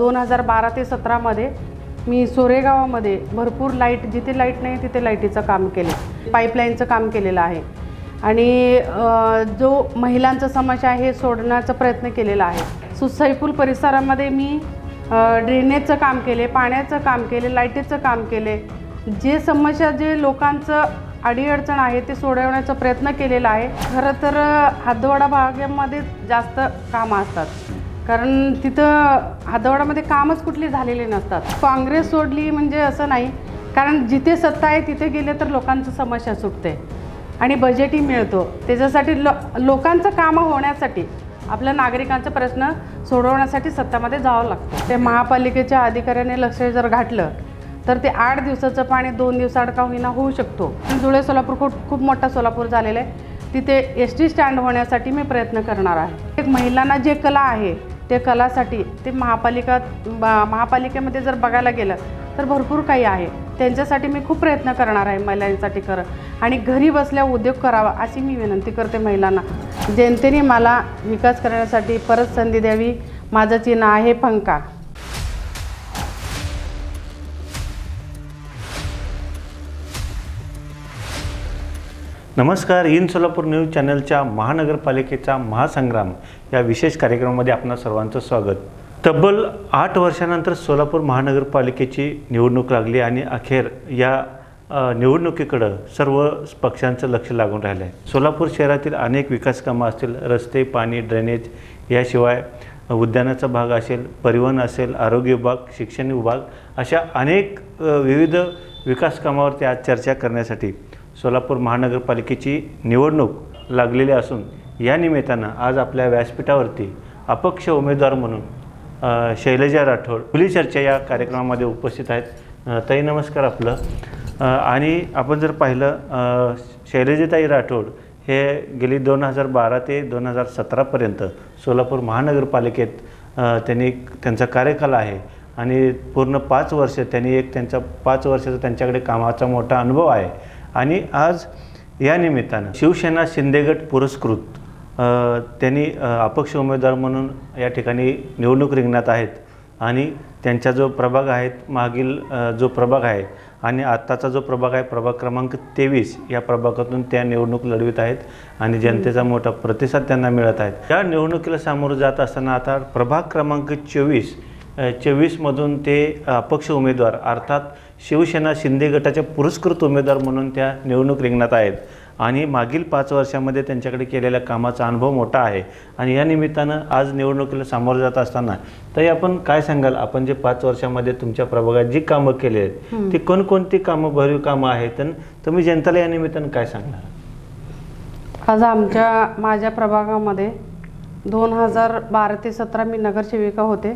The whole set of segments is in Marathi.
दोन हजार बारा ते सतरामध्ये मी सोरेगावामध्ये भरपूर लाइट जिथे लाइट नाही तिथे लाईटीचं काम केले. पाईपलाईनचं काम केलेलं आहे. आणि जो महिलांचा समस्या आहे सोडण्याचा प्रयत्न केलेला आहे. सुसैपूल परिसरामध्ये मी ड्रेनेजचं काम केले पाण्याचं काम केले लाईटीचं काम केले. जे समस्या जे लोकांचं अडीअडचण आहे ते सोडवण्याचा प्रयत्न केलेला आहे. खरं तर हातवाडा भागामध्ये जास्त कामं असतात. कारण तिथं हातवाडामध्ये कामच कुठली झालेली नसतात. काँग्रेस सोडली म्हणजे असं नाही. कारण जिथे सत्ता आहे तिथे गेले तर लोकांचं समस्या सुटते. आणि बजेटही मिळतो. त्याच्यासाठी लो लोकांचं कामं होण्यासाठी आपल्या नागरिकांचा प्रश्न सोडवण्यासाठी सत्तामध्ये जावं लागतं. ते महापालिकेच्या अधिकाऱ्याने लक्ष जर घातलं तर ते आठ दिवसाचं पाणी दोन दिवसाआड का होईना होऊ शकतो. जुळे सोलापूर खूप खूप मोठा सोलापूर झालेला आहे. तिथे एस टी स्टँड होण्यासाठी मी प्रयत्न करणार आहे. एक महिलांना जे कला आहे ते कलासाठी ते महापालिका महापालिकेमध्ये जर बघायला गेलं तर भरपूर काही आहे. त्यांच्यासाठी मी खूप प्रयत्न करणार आहे महिलांसाठी खरं. आणि घरी बसल्या उद्योग करावा अशी मी विनंती करते महिलांना. जनतेने मला विकास करण्यासाठी परत संधी द्यावी. माझं चिन्ह आहे पंका नमस्कार. इन सोलापूर न्यूज चॅनलच्या महानगरपालिकेचा महासंग्राम. या विशेष कार्यक्रमामध्ये आपणा सर्वांचं स्वागत. तब्बल आठ वर्षानंतर सोलापूर महानगरपालिकेची निवडणूक लागली आणि अखेर या निवडणुकीकडं सर्व पक्षांचं लक्ष लागून राहिलं आहे सोलापूर शहरातील अनेक विकास कामं असतील रस्ते पाणी ड्रेनेज याशिवाय उद्यानाचा भाग असेल परिवहन असेल आरोग्य विभाग शिक्षण विभाग अशा अनेक विविध विकास कामावरती आज चर्चा करण्यासाठी सोलापूर महानगरपालिकेची निवडणूक लागलेली असून या निमित्तानं आज आपल्या व्यासपीठावरती अपक्ष उमेदवार म्हणून शैलजा राठोड खुली चर्चा या कार्यक्रमामध्ये उपस्थित आहेत. ताई नमस्कार आपलं. आणि आपण जर पाहिलं अ, शैलजाताई राठोड हे गेली दोन हजार बारा ते दोन हजार सतरापर्यंत सोलापूर महानगरपालिकेत त्यांनी त्यांचा कार्यकाल आहे. आणि पूर्ण पाच वर्ष त्यांनी एक त्यांचा पाच वर्षाचा त्यांच्याकडे कामाचा मोठा अनुभव आहे. आणि आज या निमित्तानं शिवसेना शिंदेगट पुरस्कृत त्यांनी अपक्ष उमेदवार म्हणून या ठिकाणी निवडणूक रिंगणात आहेत. आणि त्यांचा जो प्रभाग आहेत मागील जो प्रभाग आहे आणि आत्ताचा जो प्रभाग आहे प्रभाग क्रमांक तेवीस या प्रभागातून त्या निवडणूक लढवित आहेत आणि जनतेचा मोठा प्रतिसाद त्यांना मिळत आहेत या निवडणुकीला सामोरं जात असताना आता प्रभाग क्रमांक चोवीस चोवीसमधून ते अपक्ष उमेदवार अर्थात शिवसेना शिंदे गटाच्या पुरस्कृत उमेदवार म्हणून त्या निवडणूक रिंगणात आहेत. आणि मागील पाच वर्षामध्ये त्यांच्याकडे केलेल्या कामाचा अनुभव मोठा आहे. आणि या निमित्तानं आज निवडणुकीला सामोरं जात असताना तरी आपण काय सांगाल? आपण जे पाच वर्षामध्ये तुमच्या प्रभागात जी कामं केली आहेत ती कोणकोणती कामं भरीव कामं आहेत? तुम्ही जनतेला या निमित्तानं काय सांगणार? आज आमच्या माझ्या प्रभागामध्ये दोन हजार बारा ते सतरा मी नगरसेविका होते.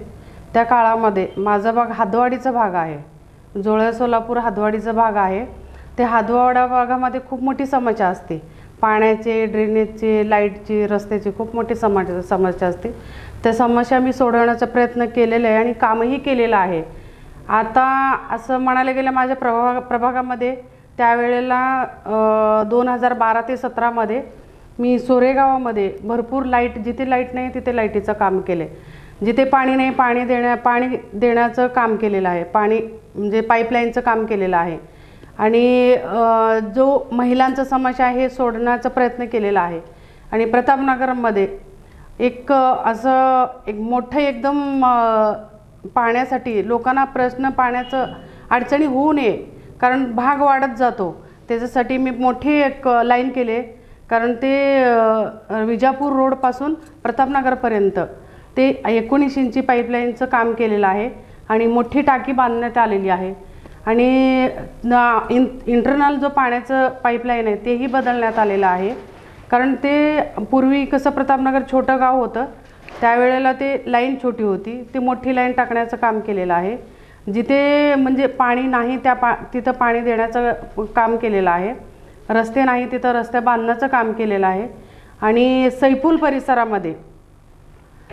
त्या काळामध्ये माझा भाग हातवाडीचा भाग आहे. जोळे सोलापूर हातवाडीचा भाग आहे. ते हातवाडा भागामध्ये खूप मोठी समस्या असते. पाण्याचे ड्रेनेजचे लाईटची रस्त्याची खूप मोठी समस्या समस्या असते. त्या समस्या मी सोडवण्याचा प्रयत्न केलेला आहे आणि कामही केलेलं आहे. आता असं म्हणायला गेलं माझ्या प्रभाग प्रभागामध्ये त्यावेळेला दोन हजार बारा ते सतरामध्ये मी सोरेगावामध्ये भरपूर लाइट जिथे लाइट नाही तिथे लाईटीचं काम केले जिथे पाणी नाही पाणी देण्या पाणी देण्याचं काम केलेलं आहे. पाणी म्हणजे पाईपलाईनचं काम केलेलं आहे. आणि जो महिलांचा समस्या आहे सोडण्याचा प्रयत्न केलेला आहे. आणि प्रतापनगरमध्ये एक असं एक मोठं एकदम अ, पाण्यासाठी लोकांना प्रश्न पाण्याचं अडचणी होऊ नये कारण भाग वाढत जातो. त्याच्यासाठी मी मोठी एक लाईन केले. कारण ते विजापूर रोडपासून प्रतापनगरपर्यंत ते एकोणीस इंची पाईपलाईनचं काम केलेलं आहे. आणि मोठी टाकी बांधण्यात आलेली आहे. आणि न- इन इंटरनल जो पाण्याचं पाईपलाईन आहे तेही बदलण्यात आलेलं आहे. कारण ते पूर्वी कसं प्रतापनगर छोटं गाव होतं त्यावेळेला ते लाईन छोटी होती. ती मोठी लाईन टाकण्याचं काम केलेलं आहे. जिथे म्हणजे पाणी नाही त्या पा तिथं पाणी देण्याचं काम केलेलं आहे. रस्ते नाही तिथं रस्ते बांधण्याचं काम केलेलं आहे. आणि सैपूल परिसरामध्ये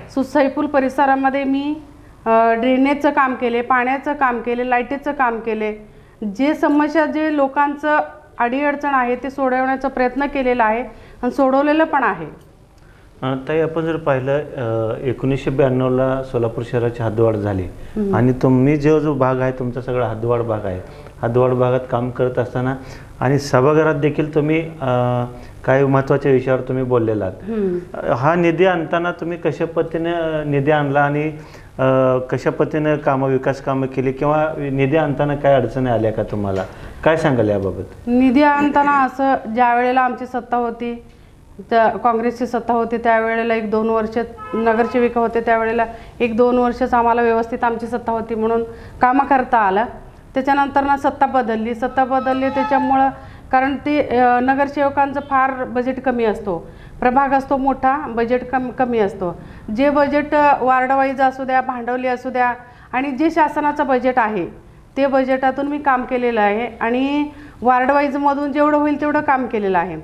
सुसैपूल परिसरामध्ये मी ड्रेनेजचं काम केले पाण्याचं काम केले लाईटीचं काम केले. जे समस्या जे लोकांचं अडीअडचण आहे ते सोडवण्याचा प्रयत्न केलेला आहे आणि सोडवलेलं पण आहे. ताई आपण जर पाहिलं एकोणीसशे ब्याण्णवला सोलापूर शहराची हद्दवाढ झाली. आणि तुम्ही जो जो भाग आहे तुमचा सगळा हद्दवाढ भाग आहे. हद्दवाढ भागात काम करत असताना आणि सभागृहात देखील तुम्ही काही महत्त्वाच्या विषयावर तुम्ही बोललेला हा निधी आणताना तुम्ही कशा पद्धतीने निधी आणला आणि कशा पद्धतीने कामं विकास कामं केली किंवा निधी आणताना काय अडचणी आल्या का तुम्हाला? काय सांगाल याबाबत? निधी आणताना असं ज्या वेळेला आमची सत्ता होती त्या काँग्रेसची सत्ता होती त्यावेळेला एक दोन वर्ष नगरसेविका होते त्यावेळेला एक दोन वर्षच आम्हाला व्यवस्थित आमची सत्ता होती म्हणून कामं करता आलं. त्याच्यानंतर ना सत्ता बदलली. सत्ता बदलली त्याच्यामुळं कारण ते नगरसेवकांचं फार बजेट कमी असतो. प्रभाग असतो मोठा बजेट कम कमी असतो. जे बजेट वार्डवाईज असू द्या भांडवली असू द्या आणि जे शासनाचं बजेट आहे ते बजेटातून मी काम केलेलं आहे आणि वार्डवाईजमधून जेवढं होईल तेवढं काम केलेलं आहे.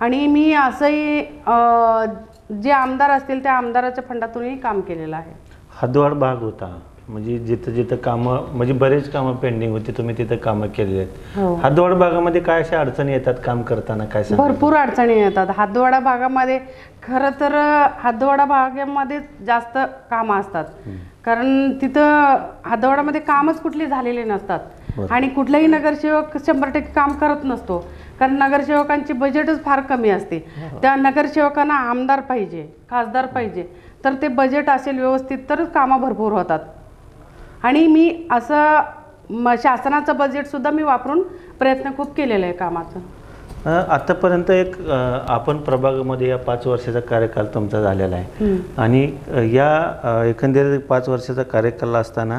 आणि मी असंही जे आमदार असतील त्या आमदाराच्या फंडातूनही काम केलेलं आहे. हद्दवाढ भाग होता. म्हणजे जिथं जिथं कामं म्हणजे बरेच कामं पेंडिंग होती तुम्ही तिथं कामं केलेली आहेत. हो. भागामध्ये काय अशा अडचणी येतात काम करताना? काय सांगाल? भरपूर अडचणी येतात. हातवाडा भागामध्ये खरं तर हातवाडा भागामध्ये जास्त कामं असतात. कारण तिथं हातवाडामध्ये कामच कुठली झालेले नसतात. आणि कुठलाही नगरसेवक शंभर टक्के काम करत नसतो. कारण नगरसेवकांची बजेटच फार कमी असते. त्या नगरसेवकांना आमदार पाहिजे खासदार पाहिजे. तर ते बजेट असेल व्यवस्थित तरच कामं भरपूर होतात. आणि मी असं म शासनाचं बजेटसुद्धा मी वापरून प्रयत्न खूप केलेला आहे कामाचं आतापर्यंत एक आपण प्रभागामध्ये या पाच वर्षाचा कार्यकाल तुमचा झालेला आहे. आणि या एकंदरीत पाच वर्षाचा कार्यकाल असताना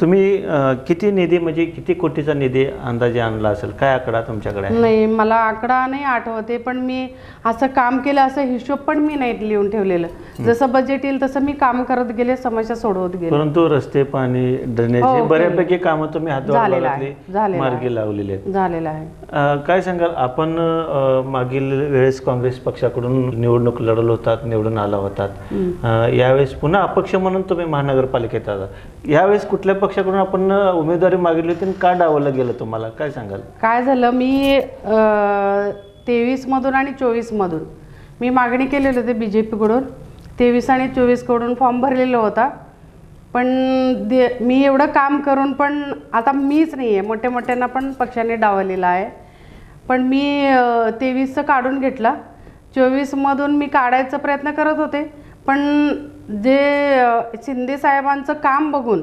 तुम्ही अं, किती निधी म्हणजे किती कोटीचा निधी अंदाजे आणला असेल? काय आकडा तुमच्याकडे आहे? नाही मला आकडा नाही आठवते पण मी असं काम केलं असं हिशोब पण मी नाही लिहून ठेवलेलं. जसं बजेट येईल तसं मी काम करत गेले समस्या सोडवत गेले. परंतु रस्ते पाणी ड्रेनेज हो, हे. बऱ्यापैकी कामं तुम्ही हातवाड झालेलं आहे, भागातली झालेलं आहे. मार्गी लावलेली आहेत. झालेलं आहे. अ, काय सांगाल? आपण अ, मागील वेळेस काँग्रेस पक्षाकडून निवडणूक लढवलं होतात निवडून आला होतात. अ, यावेळेस पुन्हा अपक्ष म्हणून तुम्ही महानगरपालिकेत आला यावेळेस कुठल्या पक्षाकडून आपण उमेदवारी मागितली होती आणि का डावलं गेलं तुम्हाला? काय सांगाल? काय झालं? मी तेवीसमधून आणि चोवीसमधून मी मागणी केलेली होती बी जे पीकडून तेवीस आणि चोवीसकडून फॉर्म भरलेला होता. पण दे मी एवढं काम करून पण आता मीच नाही आहे मोठ्या मोठ्यांना पण पक्षाने डावलेला आहे. पण मी तेवीसचं काढून घेतला. चोवीसमधून मी काढायचा प्रयत्न करत होते. पण जे शिंदे साहेबांचं काम बघून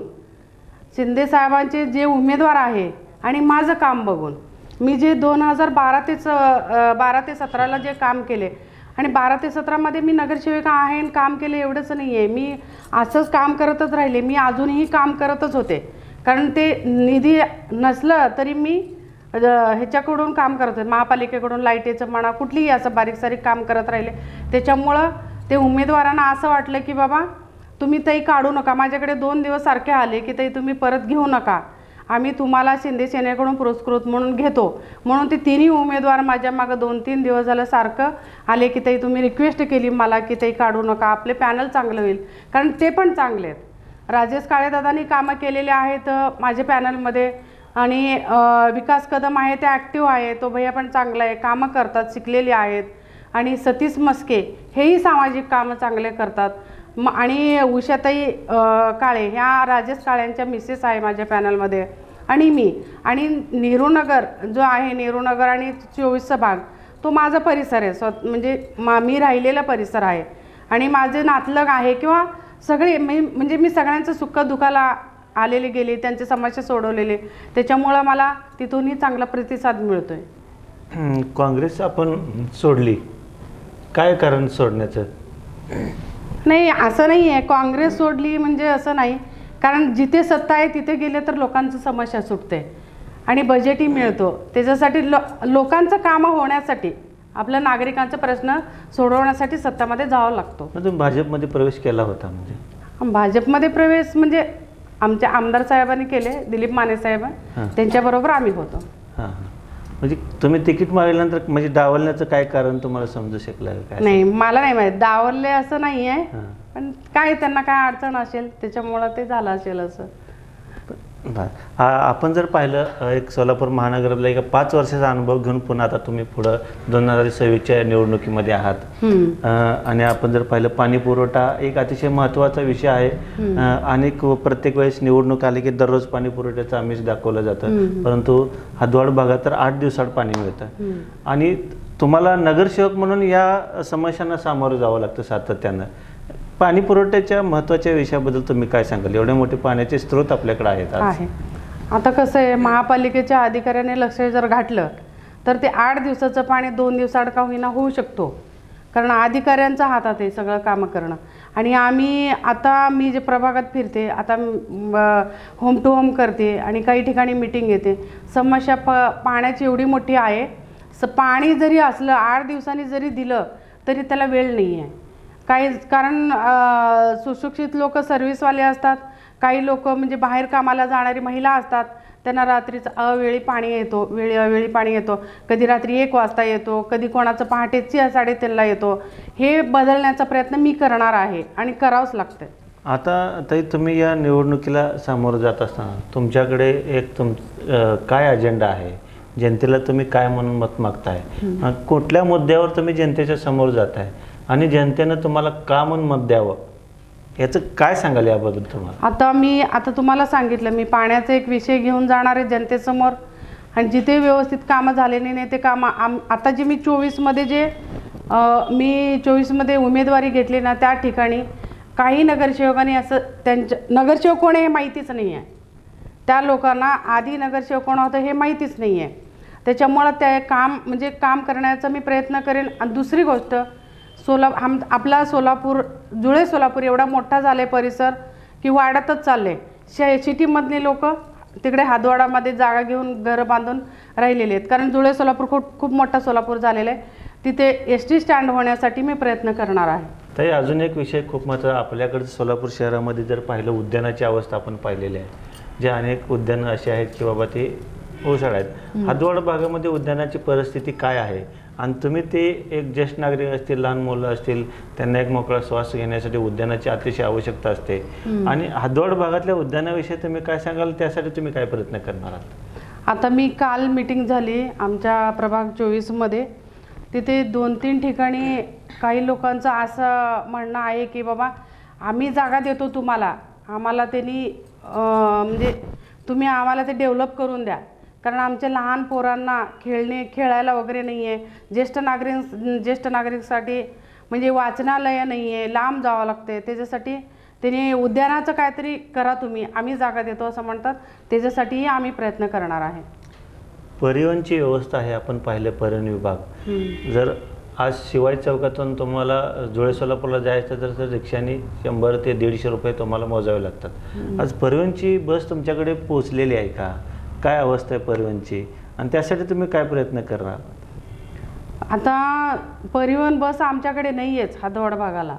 शिंदे साहेबांचे जे उमेदवार आहे आणि माझं काम बघून मी जे दोन हजार बारा ते बारा ते सतराला जे काम केले आणि बारा ते सतरामध्ये मी नगरसेविका आहे आणि काम केले एवढंच नाही आहे मी असंच काम करतच राहिले. मी अजूनही काम करतच होते. कारण ते निधी नसलं तरी मी ह्याच्याकडून काम करत होते. महापालिकेकडून लाईटेचं म्हणा कुठलीही असं बारीक सारीक काम करत राहिले. त्याच्यामुळं ते उमेदवारांना असं वाटलं की बाबा तुम्ही ताई काढू नका. माझ्याकडे दोन दिवस सारखे आले की ताई तुम्ही परत घेऊ नका. आम्ही तुम्हाला शिंदे सेनेकडून पुरस्कृत म्हणून घेतो. म्हणून ते तिन्ही उमेदवार माझ्या मागं दोन तीन दिवस झालं सारखं आले की ताई तुम्ही रिक्वेस्ट केली मला की ताई काढू नका. आपले पॅनल चांगलं होईल. कारण ते पण चांगले आहेत. राजेश काळेदादांनी कामं केलेले आहेत माझ्या पॅनलमध्ये आणि विकास कदम आहे ते ॲक्टिव्ह आहे. तो भैया पण चांगला आहे. कामं करतात शिकलेले आहेत. आणि सतीश मस्के हेही सामाजिक कामं चांगले करतात. म आणि उषाताई काळे ह्या राजेश काळ्यांच्या मिसेस आहे माझ्या पॅनलमध्ये आणि मी. आणि नेहरूनगर जो आहे नेहरूनगर आणि चोवीसचा भाग तो माझा परिसर आहे. स्व म्हणजे मा मी राहिलेला परिसर आहे. आणि माझे नातलग आहे किंवा सगळे मी म्हणजे मी सगळ्यांचं सुख दुखाला आलेले गेले त्यांचे समस्या सोडवलेले. त्याच्यामुळं मला तिथूनही चांगला प्रतिसाद मिळतो आहे काँग्रेस आपण सोडली. काय कारण सोडण्याचं? नाही असं नाही आहे काँग्रेस सोडली म्हणजे असं नाही. कारण जिथे सत्ता आहे तिथे गेले तर लोकांचं समस्या सुटते. आणि बजेटही मिळतो. त्याच्यासाठी लो लोकांचं कामं होण्यासाठी आपल्या नागरिकांचा प्रश्न सोडवण्यासाठी सत्तामध्ये जावं लागतो. तुम्ही भाजपमध्ये प्रवेश केला होता म्हणजे? भाजपमध्ये प्रवेश म्हणजे आमच्या आमदार साहेबांनी केले दिलीप माने साहेब. त्यांच्याबरोबर आम्ही होतो. हां. म्हणजे तुम्ही तिकीट मागल्यानंतर म्हणजे डावलण्याचं काय कारण तुम्हाला समजू शकलं काय नाही मला नाही माहीत. दावरले असं नाही आहे हां. पण काय त्यांना काय अडचण असेल त्याच्यामुळं ते झालं असेल असं. बरं. आपण जर पाहिलं एक सोलापूर महानगरातला एक पाच वर्षाचा अनुभव घेऊन पुन्हा आता तुम्ही पुढं दोन हजार सव्वीसच्या निवडणुकीमध्ये आहात. आणि आपण जर पाहिलं पाणी पुरवठा एक अतिशय महत्त्वाचा विषय आहे. आणि प्रत्येक वेळेस निवडणूक आली की दररोज पाणी पुरवठ्याचं आमिष दाखवलं जातं. परंतु हदवाड भागात तर आठ दिवसाड पाणी मिळतं. आणि तुम्हाला नगरसेवक म्हणून या समस्यांना सामोरं जावं लागतं सातत्यानं. पाणी पुरवठ्याच्या महत्त्वाच्या विषयाबद्दल तुम्ही काय सांगाल? एवढे मोठे पाण्याचे स्रोत आपल्याकडे आहेत आज. आहे. आता कसं आहे महापालिकेच्या अधिकाऱ्याने लक्ष जर घातलं तर ते आठ दिवसाचं पाणी दोन दिवसाआड का होईना होऊ शकतो. कारण अधिकाऱ्यांच्या हातात आहे सगळं कामं करणं. आणि आम्ही आता मी जे प्रभागात फिरते आता होम टू होम करते आणि काही ठिकाणी मिटिंग येते. समस्या प पाण्याची एवढी मोठी आहे स पाणी जरी असलं आठ दिवसांनी जरी दिलं तरी त्याला वेळ नाही आहे काही कारण सुशिक्षित लोक सर्व्हिसवाले असतात. काही लोक म्हणजे बाहेर कामाला जाणारी महिला असतात. त्यांना रात्रीचं अवेळी पाणी येतो वेळी अवेळी पाणी येतो. कधी रात्री एक वाजता येतो कधी कोणाचं पहाटेची साडेतीनला येतो. हे बदलण्याचा प्रयत्न मी करणार आहे आणि करावंच लागतं आता ताई तुम्ही या निवडणुकीला सामोरं जात असताना तुमच्याकडे एक तुम काय अजेंडा आहे? जनतेला तुम्ही काय म्हणून मत मागताय? कुठल्या मुद्द्यावर तुम्ही जनतेच्या समोर जाताय? आणि जनतेनं तुम्हाला का म्हणून मत द्यावं? याचं काय सांगाल याबद्दल तुम्हाला? आता मी आता तुम्हाला सांगितलं मी पाण्याचा एक विषय घेऊन जाणार आहे जनतेसमोर. आणि जिथे व्यवस्थित कामं झालेली नाही ते कामं आम आता जे मी चोवीसमध्ये जे मी चोवीसमध्ये उमेदवारी घेतली ना त्या ठिकाणी काही नगरसेवकांनी असं त्यांच्या नगरसेवक कोण हे माहितीच नाही आहे. त्या लोकांना आधी नगरसेवक कोण होतं हे माहितीच नाही आहे. त्याच्यामुळं ते काम म्हणजे काम करण्याचा मी प्रयत्न करेन. आणि दुसरी गोष्ट सोला आम आपला सोलापूर जुळे सोलापूर एवढा मोठा झाला आहे परिसर की वाढतच चालले शे सिटीमधले लोक तिकडे हातवाडामध्ये जागा घेऊन घरं बांधून राहिलेले आहेत. कारण जुळे सोलापूर खूप खूप मोठा सोलापूर झालेला आहे. तिथे एस टी स्टँड होण्यासाठी मी प्रयत्न करणार आहे. ताई अजून एक विषय खूप महत्त्वाचा. आपल्याकडे सोलापूर शहरामध्ये जर पाहिलं उद्यानाची अवस्था आपण पाहिलेली आहे. जे अनेक उद्यानं अशी आहेत की बाबा ते ओसाड आहेत हदवाड भागामध्ये उद्यानाची परिस्थिती काय आहे? आणि तुम्ही ते एक ज्येष्ठ नागरिक असतील लहान मुलं असतील त्यांना एक मोकळा श्वास घेण्यासाठी उद्यानाची अतिशय आवश्यकता असते. आणि हदवाड भागातल्या उद्यानाविषयी तुम्ही काय सांगाल? त्यासाठी तुम्ही काय प्रयत्न करणार आहात? आता मी काल मीटिंग झाली आमच्या प्रभाग चोवीसमध्ये तिथे दोन तीन ठिकाणी काही लोकांचं असं म्हणणं आहे की बाबा आम्ही जागा देतो तुम्हाला. आम्हाला त्यांनी म्हणजे तुम्ही आम्हाला ते डेव्हलप करून द्या. कारण आमच्या लहान पोरांना खेळणे खेळायला वगैरे नाही आहे ज्येष्ठ नागरिक ज्येष्ठ नागरिकसाठी म्हणजे वाचनालय नाही आहे लांब जावं लागते. त्याच्यासाठी त्यांनी उद्यानाचं काहीतरी करा तुम्ही आम्ही जागा देतो असं म्हणतात. त्याच्यासाठीही आम्ही प्रयत्न करणार आहे. परिवहनची व्यवस्था आहे आपण पाहिलं परिवहन विभाग. जर आज शिवाय चौकातून तुम्हाला जुळे सोलापूरला जायचं तर तर रिक्षाने शंभर ते दीडशे रुपये तुम्हाला मोजावे लागतात. आज परिवहनची बस तुमच्याकडे पोचलेली आहे का? काय अवस्था आहे परिवहनची आणि त्यासाठी तुम्ही काय प्रयत्न करणार? आता परिवहन बस आमच्याकडे नाही आहेच धोड भागाला.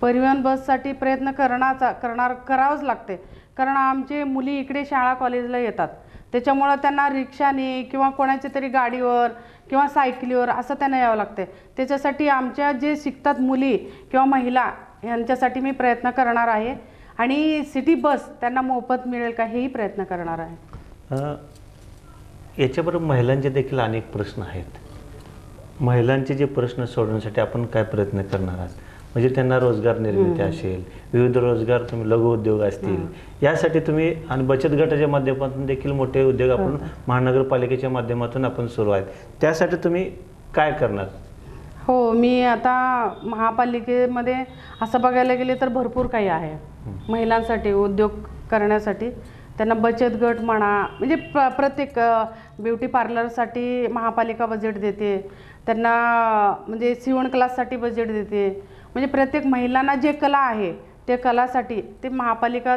परिवहन बससाठी प्रयत्न करण्याचा करणार करावंच लागते. कारण आमचे मुली इकडे शाळा कॉलेजला येतात. त्याच्यामुळं त्यांना रिक्षाने किंवा कोणाच्या तरी गाडीवर किंवा सायकलीवर असं त्यांना यावं लागते. त्याच्यासाठी आमच्या जे शिकतात मुली किंवा महिला यांच्यासाठी मी प्रयत्न करणार आहे. आणि सिटी बस त्यांना मोफत मिळेल का हेही प्रयत्न करणार आहे. याच्याबरोबर महिलांचे देखील अनेक प्रश्न आहेत. महिलांचे जे प्रश्न सोडवण्यासाठी आपण काय प्रयत्न करणार आहात? म्हणजे त्यांना रोजगार निर्मिती असेल विविध रोजगार तुम्ही लघु उद्योग असतील यासाठी तुम्ही आणि बचत गटाच्या माध्यमातून देखील मोठे उद्योग आपण महानगरपालिकेच्या माध्यमातून आपण सुरू आहेत. त्यासाठी तुम्ही काय करणार? हो मी आता महापालिकेमध्ये असं बघायला गेले तर भरपूर काही आहे. महिलांसाठी उद्योग करण्यासाठी. त्यांना बचत गट म्हणा म्हणजे प्र प्रत्येक ब्युटी पार्लरसाठी महापालिका बजेट देते. त्यांना म्हणजे शिवण क्लाससाठी बजेट देते. म्हणजे प्रत्येक महिलांना जे कला आहे ते कलासाठी ते महापालिका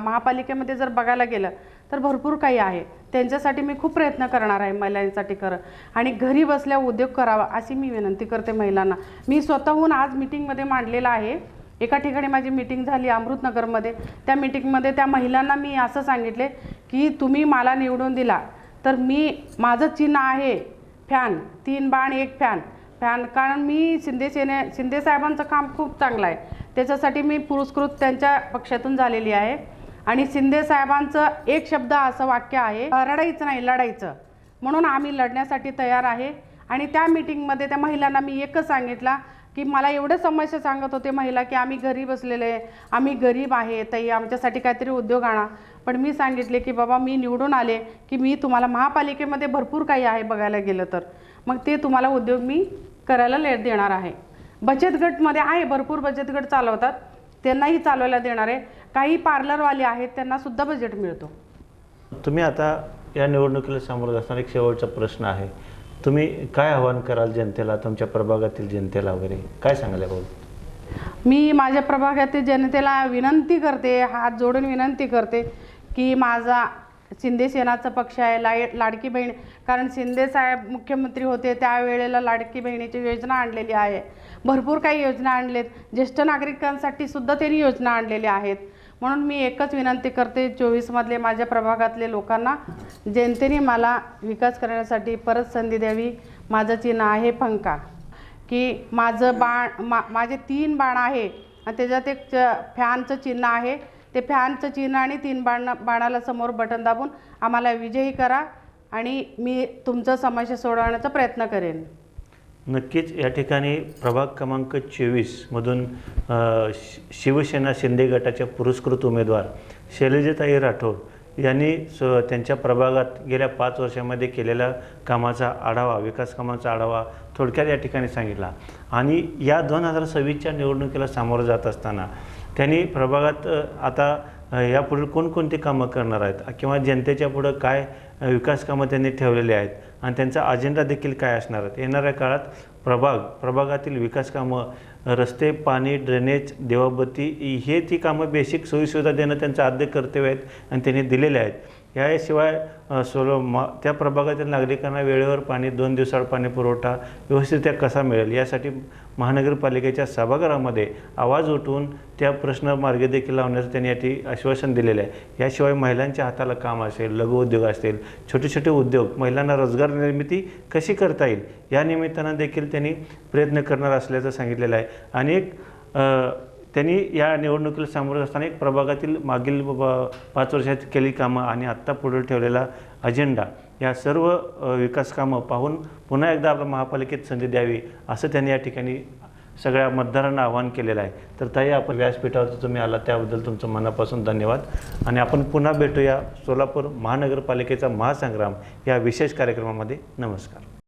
महापालिकेमध्ये जर बघायला गेलं तर भरपूर काही आहे. त्यांच्यासाठी मी खूप प्रयत्न करणार आहे महिलांसाठी खरं. आणि घरी बसल्या उद्योग करावा अशी मी विनंती करते महिलांना. मी स्वतःहून आज मीटिंगमध्ये मांडलेलं आहे. एका ठिकाणी माझी मीटिंग झाली अमृतनगरमध्ये. त्या मीटिंगमध्ये त्या महिलांना मी असं सांगितले की तुम्ही मला निवडून दिला तर मी माझं चिन्ह आहे फॅन तीन बाण एक फॅन फॅन कारण मी शिंदे सेने शिंदे साहेबांचं काम खूप चांगलं आहे. त्याच्यासाठी मी पुरस्कृत त्यांच्या पक्षातून झालेली आहे. आणि शिंदे साहेबांचं एक शब्द असं वाक्य आहे रडायचं नाही लढायचं म्हणून आम्ही लढण्यासाठी तयार आहे. आणि त्या मीटिंगमध्ये त्या महिलांना मी एकच सांगितला की मला एवढं समस्या सांगत होते महिला की आम्ही घरी बसलेले आहे आम्ही गरीब आहे ताई आमच्यासाठी काहीतरी उद्योग आणा. पण मी सांगितले की बाबा मी निवडून आले की मी तुम्हाला महापालिकेमध्ये भरपूर काही आहे बघायला गेलं तर. मग ते तुम्हाला उद्योग मी करायला लेट देणार आहे. बचत गटमध्ये आहे भरपूर बचत गट चालवतात. त्यांनाही चालवायला देणार आहे. काही पार्लरवाले आहेत त्यांनासुद्धा बजेट मिळतो. तुम्ही आता या निवडणुकीला सामोरं असणारा एक शेवटचा प्रश्न आहे. तुम्ही काय आव्हान कराल जनतेला तुमच्या प्रभागातील जनतेला वगैरे? काय सांगाल याबाबत? मी माझ्या प्रभागातील जनतेला विनंती करते हात जोडून विनंती करते की माझा शिंदे सेनाचा पक्ष आहे लाय लाडकी बहीण कारण शिंदे साहेब मुख्यमंत्री होते त्यावेळेला लाडकी बहिणीची योजना आणलेली आहे. भरपूर काही योजना आणलेत. ज्येष्ठ नागरिकांसाठी सुद्धा त्यांनी योजना आणलेल्या आहेत. म्हणून मी एकच विनंती करते चोवीसमधले माझ्या प्रभागातले लोकांना जनतेने मला विकास करण्यासाठी परत संधी द्यावी. माझं चिन्ह आहे पंखा. की माझं बाण मा माझे तीन बाण आहे आणि त्याच्यात एक च फॅनचं चिन्ह आहे. ते फॅनचं चिन्ह आणि तीन बाण बाणाला समोर बटन दाबून आम्हाला विजयी करा आणि मी तुमचं समस्या सोडवण्याचा प्रयत्न करेन. नक्कीच या ठिकाणी प्रभाग क्रमांक चोवीसमधून शि- शिवसेना शिंदे गटाच्या पुरस्कृत उमेदवार शैलजाताई राठोड यांनी स त्यांच्या प्रभागात गेल्या पाच वर्षामध्ये केलेल्या कामाचा आढावा विकास कामाचा आढावा थोडक्यात या ठिकाणी सांगितला. आणि या दोन हजार सव्वीसच्या निवडणुकीला सामोरं जात असताना त्यांनी प्रभागात आता यापुढे कोणकोणती कामं करणार आहेत? किंवा जनतेच्या पुढं काय विकास कामं त्यांनी ठेवलेली आहेत. आणि त्यांचा अजेंडा देखील काय असणार आहेत? येणाऱ्या काळात प्रभाग प्रभागातील विकास कामं रस्ते पाणी ड्रेनेज देवाबत्ती हे ती कामं बेसिक सोयीसुविधा देणं त्यांचं आद्य कर्तव्य आहेत आणि त्यांनी दिलेले आहेत. याशिवाय सोलो मा त्या प्रभागातील नागरिकांना वेळेवर पाणी दोन दिवसाआड पाणी पुरवठा व्यवस्थित त्या कसा मिळेल? यासाठी महानगरपालिकेच्या सभागृहामध्ये आवाज उठवून त्या प्रश्न मार्गे देखील लावण्याचं त्यांनी याठी आश्वासन दिलेलं आहे. याशिवाय महिलांच्या हाताला काम असेल लघुउद्योग असतील छोटे छोटे उद्योग महिलांना रोजगार निर्मिती कशी करता येईल? या निमित्तानं देखील त्यांनी प्रयत्न करणार असल्याचं सांगितलेलं आहे. आणि एक त्यांनी या निवडणुकीला सामोरं असताना एक प्रभागातील मागील पाच वर्षात केली कामं आणि आत्ता पुढे ठेवलेला अजेंडा या सर्व विकास कामं पाहून पुन्हा एकदा आपल्या महापालिकेत संधी द्यावी असं त्यांनी या ठिकाणी सगळ्या मतदारांना आवाहन केलेलं आहे. तर ताई आपण व्यासपीठावर तुम्ही आला त्याबद्दल तुमचं मनापासून धन्यवाद. आणि आपण पुन्हा भेटूया सोलापूर महानगरपालिकेचा महासंग्राम या विशेष कार्यक्रमामध्ये. नमस्कार.